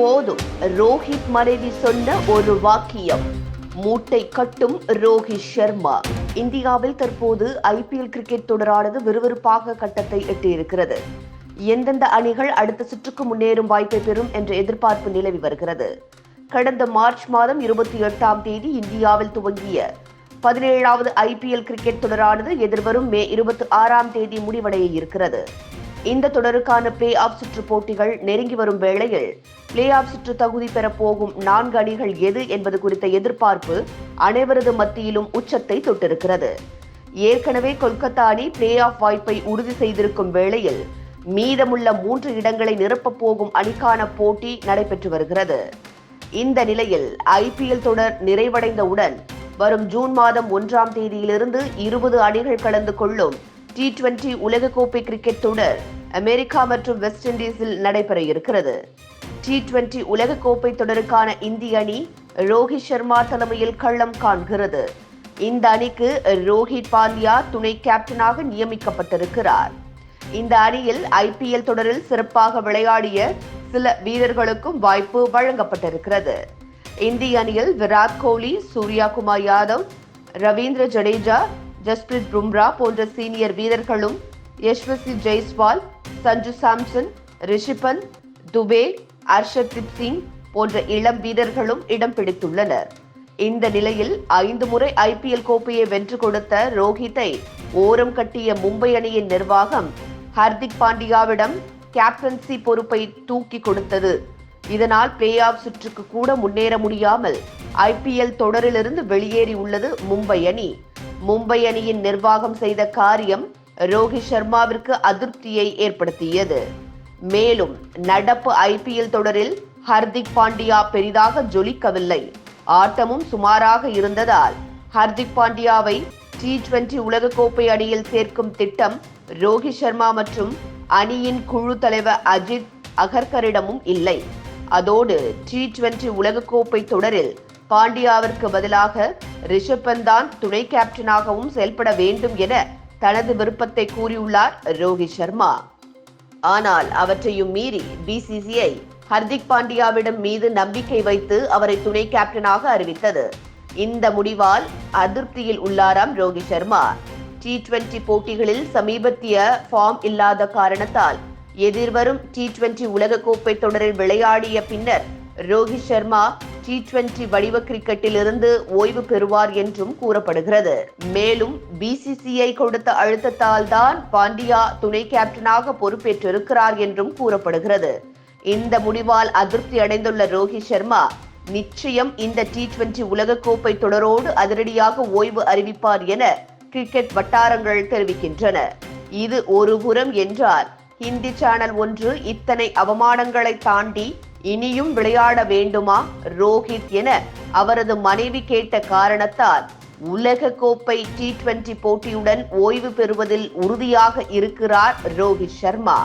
போதும். ரோஹித் மனைவி சொன்ன ஒரு வாக்கியம். மூட்டை கட்டும் ரோஹித் சர்மா இந்தியாவில் தற்போது ஐபிஎல் கிரிக்கெட் தொடரானது விறுவிறுப்பாக கட்டத்தை எட்டியிருக்கிறது. எந்தெந்த அணிகள் அடுத்த சுற்றுக்கு முன்னேறும் வாய்ப்பை பெறும் என்ற எதிர்பார்ப்பு நிலவி வருகிறது. கடந்த மார்ச் மாதம் இருபத்தி எட்டாம் தேதி இந்தியாவில் துவங்கிய பதினேழாவது ஐபிஎல் கிரிக்கெட் தொடரானது எதிர்வரும் மே இருபத்தி ஆறாம் தேதி முடிவடைய இருக்கிறது. இந்த தொடருக்கான பிளே ஆஃப் சுற்று போட்டிகள் நெருங்கி வரும் வேளையில் பிளே ஆஃப் சுற்று தகுதி பெறப் போகும் நான்கு அணிகள் எது என்பது குறித்த எதிர்பார்ப்பு அனைவரது மத்தியிலும் உச்சத்தை தொட்டிருக்கிறது. ஏற்கனவே கொல்கத்தா அணி பிளே ஆஃப் வாய்ப்பை உறுதி செய்திருக்கும் வேளையில் மீதமுள்ள மூன்று இடங்களை நிரப்பப் போகும் அணிக்கான போட்டி நடைபெற்று வருகிறது. இந்த நிலையில் ஐபிஎல் தொடர் நிறைவடைந்தவுடன் வரும் ஜூன் மாதம் ஒன்றாம் தேதியிலிருந்து இருபது அணிகள் கலந்து கொள்ளும் டி டுவெண்டி உலகக்கோப்பை கிரிக்கெட் தொடர் அமெரிக்கா மற்றும் வெஸ்ட் இண்டீஸில் நடைபெற இருக்கிறது டி டுவெண்டி உலகக்கோப்பை தொடருக்கான இந்திய அணி ரோஹித் சர்மா தலைமையில் களம் காண்கிறது. இந்த அணிக்கு ரோஹித் பாண்டியா துணை கேப்டனாக நியமிக்கப்பட்டிருக்கிறார். இந்த அணியில் ஐபிஎல் தொடரில் சிறப்பாக விளையாடிய சில வீரர்களுக்கும் வாய்ப்பு வழங்கப்பட்டிருக்கிறது. இந்திய அணியில் விராட் கோலி சூர்யா குமார் யாதவ் ரவீந்திர ஜடேஜா ஜஸ்பிரித் பும்ரா போன்ற சீனியர் வீரர்களும் யஷ்வசி ஜெய்ஸ்வால் சஞ்சு சாம்சன் ரிஷிபன் துபே அர்ஷத்தீப் சிங் போன்ற இளம் வீரர்களும் இடம் பிடித்துள்ளனர். இந்த நிலையில் ஐந்து முறை ஐபிஎல் கோப்பையை வென்று கொடுத்த ரோஹித்தை ஓரம் கட்டிய மும்பை அணியின் நிர்வாகம் ஹர்திக் பாண்டியாவிடம் கேப்டன்சி பொறுப்பை தூக்கி கொடுத்தது. இதனால் பிளே ஆஃப் சுற்றுக்கு கூட முன்னேற முடியாமல் ஐபிஎல் தொடரிலிருந்து வெளியேறி உள்ளது மும்பை அணி. மும்பை அணியின் நிர்வாகம் செய்த காரியம் ரோஹித் சர்மாவிற்கு அதிருப்தியை ஏற்படுத்தியது. மேலும் நடப்பு ஐபிஎல் தொடரில் ஹர்திக் பாண்டியா பெரிதாக ஜொலிக்கவில்லை. ஆட்டமும் சுமாராக இருந்ததால் ஹர்திக் பாண்டியாவை டி டுவெண்டி உலகக்கோப்பை அணியில் சேர்க்கும் திட்டம் ரோஹித் சர்மா மற்றும் அணியின் குழு தலைவர் அஜித் அகர்கரிடமும் இல்லை. அதோடு டி டுவெண்டி உலகக்கோப்பை தொடரில் பாண்டியாவிற்கு பதிலாக ரிஷப் பந்த் தான் துணை கேப்டனாகவும் செயல்பட வேண்டும் என தனது விருப்பத்தை கூறியுள்ளார் ரோஹித் சர்மா. ஆனால் அவற்றையும் மீறி பிசிசிஐ ஹர்திக் பாண்டியாவிடம் மீது நம்பிக்கை வைத்து அவரை துணை கேப்டனாக அறிவித்தது. இந்த முடிவால் அதிருப்தியில் உள்ளாராம் ரோஹித் சர்மா. டி டுவெண்டி போட்டிகளில் சமீபத்திய ஃபார்ம் இல்லாத காரணத்தால் எதிர்வரும் டி டுவெண்டி உலகக்கோப்பை தொடரில் விளையாடிய பின்னர் ரோஹித் சர்மா டி டுவெண்டி வடிவ கிரிக்கெட்டில் இருந்து ஓய்வு பெறுவார் என்றும் கூறப்படுகிறது. மேலும் பிசிசிஐ கொடுத்த அழுத்தத்தால் தான் பாண்டியா துணை கேப்டனாக பொறுப்பேற்றிருக்கிறார் என்றும் கூறப்படுகிறது. இந்த முடிவால் அதிருப்தி அடைந்துள்ள ரோஹித் சர்மா நிச்சயம் இந்த டி டுவெண்டி உலகக்கோப்பை தொடரோடு அதிரடியாக ஓய்வு அறிவிப்பார் என கிரிக்கெட் வட்டாரங்கள் தெரிவிக்கின்றன. இது ஒரு புறம் என்றார் ஹிந்தி சேனல் ஒன்று இத்தனை அவமானங்களை தாண்டி இனியும் விளையாட வேண்டுமா ரோஹித் என அவரது மனைவி கேட்ட காரணத்தால் உலக கோப்பை டி டுவெண்டி போட்டியுடன் ஓய்வு பெறுவதில் உறுதியாக இருக்கிறார் ரோஹித் சர்மா.